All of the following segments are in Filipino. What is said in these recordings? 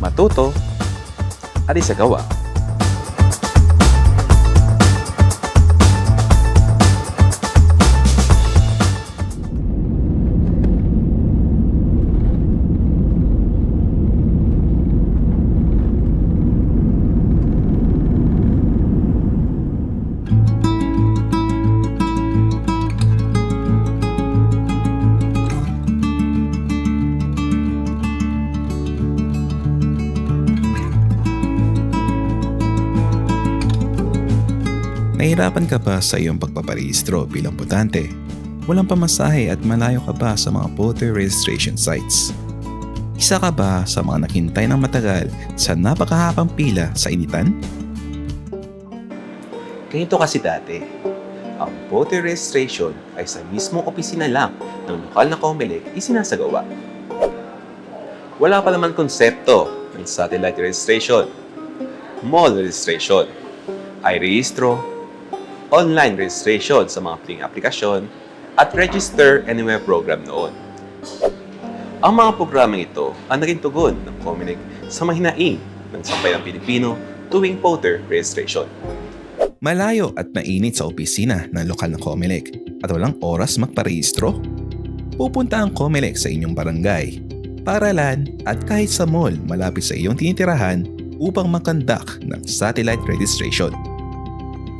matuto, at isagawa. Nahirapan ka ba sa iyong pagpaparehistro bilang botante? Walang pamasahe at malayo ka ba sa mga voter registration sites? Isa ka ba sa mga naghintay ng matagal sa napakahabang pila sa initan? Ganito kasi dati, ang voter registration ay sa mismong opisina lang ng lokal na COMELEC isinasagawa. Wala pa naman konsepto ng satellite registration, mall registration, i-registro, online registration sa mga pling aplikasyon, at Register Anywhere program noon. Ang mga programang ito ang naging tugon ng COMELEC sa mahinaing ng sampay ng Pilipino tuwing voter registration. Malayo at mainit sa opisina ng lokal na COMELEC at walang oras magparehistro? Pupunta ang COMELEC sa inyong barangay, paralan at kahit sa mall malapit sa iyong tinitirahan upang makandak ng satellite registration.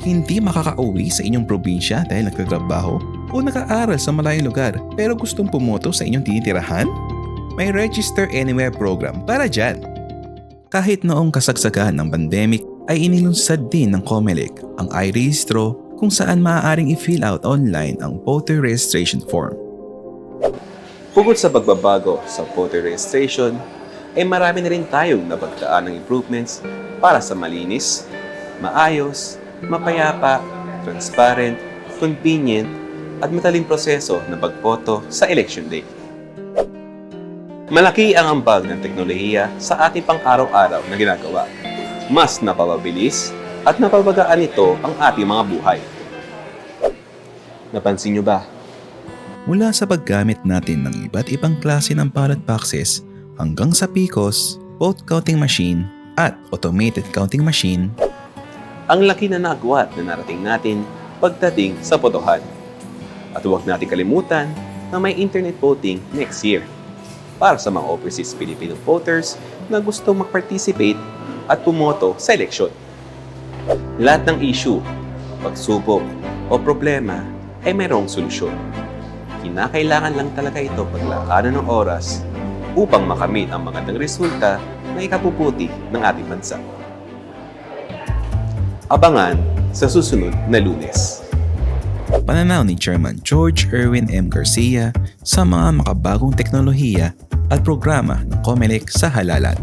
Hindi makakauwi sa inyong probinsya dahil nagtatrabaho o nakaaral sa malayong lugar pero gustong pumoto sa inyong tinitirahan? May Register Anywhere program para dyan. Kahit noong kasagsagan ng pandemic ay inilunsad din ng COMELEC ang iRehistro kung saan maaaring i-fill out online ang voter registration form. Bukod sa pagbabago sa voter registration, ay marami na rin tayong napagdaan ng improvements para sa malinis, maayos, mapayapa, transparent, convenient, at mataling proseso ng pagboto sa election day. Malaki ang ambag ng teknolohiya sa ating pang-araw-araw na ginagawa. Mas napapabilis at napabagaan ito ang ating mga buhay. Napansin nyo ba Mula sa paggamit natin ng iba't ibang klase ng ballot boxes hanggang sa PICOS, vote counting machine, at automated counting machine, ang laki na nagwat na narating natin pagdating sa botohan. At huwag natin kalimutan na may internet voting next year para sa mga overseas Filipino voters na gustong mag-participate at pumoto sa eleksyon. Lahat ng issue, pagsubok o problema ay mayroong solusyon. Kinakailangan lang talaga ito paglaanan ng oras upang makamit ang magandang resulta na ikapuputi ng ating bansa. Abangan sa susunod na lunes. pananaw ni Chairman George Erwin M. Garcia sa mga makabagong teknolohiya at programa ng COMELEC sa halalan.